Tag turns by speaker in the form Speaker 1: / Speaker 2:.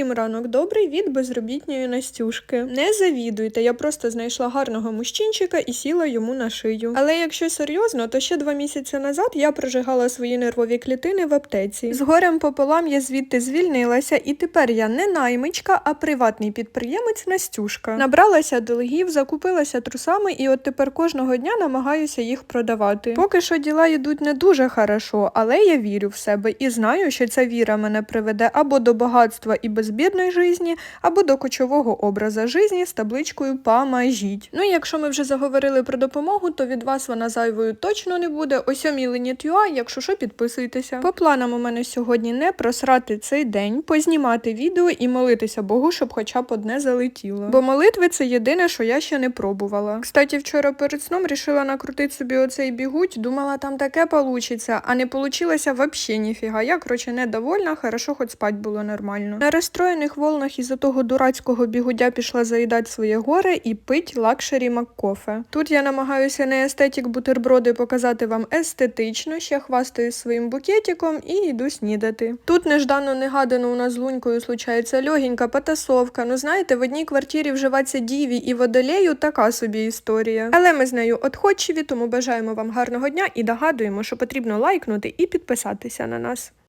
Speaker 1: Усім ранок добрий від безробітньої Настюшки. Не завідуйте, я просто знайшла гарного мужчинчика і сіла йому на шию. Але якщо серйозно, то ще два місяці назад я прожигала свої нервові клітини в аптеці. З горем пополам я звідти звільнилася, і тепер я не наймичка, а приватний підприємець Настюшка. Набралася долгів, закупилася трусами, і от тепер кожного дня намагаюся їх продавати. Поки що діла йдуть не дуже хорошо, але я вірю в себе і знаю, що ця віра мене приведе або до багатства і безбідної житті, або до кочового образа житті з табличкою «Поможіть». Ну і якщо ми вже заговорили про допомогу, то від вас вона зайвою точно не буде. О сьомій Ленітюа, якщо що, підписуйтеся. По планам у мене сьогодні не просрати цей день, познімати відео і молитися Богу, щоб хоча б одне залетіло. Бо молитви це єдине, що я ще не пробувала. Кстати, вчора перед сном рішила накрутити собі оцей бігуть, думала, там таке получиться, а не получилося вообще ніфіга. Я, короче, недовольна, хорошо, хоч спать було нормально. На розстроєних волнах із-за того дурацького бігудя пішла заїдати своє горе і пить лакшері маккофе. Тут я намагаюся не естетик бутерброди показати вам естетично, ще хвастаюсь своїм букетиком і йду снідати. Тут неждано негадано у нас з лунькою случається льогенька потасовка. Ну знаєте, в одній квартирі вживаться діві і водолею така собі історія. Але ми з нею отходчиві, тому бажаємо вам гарного дня і догадуємо, що потрібно лайкнути і підписатися на нас.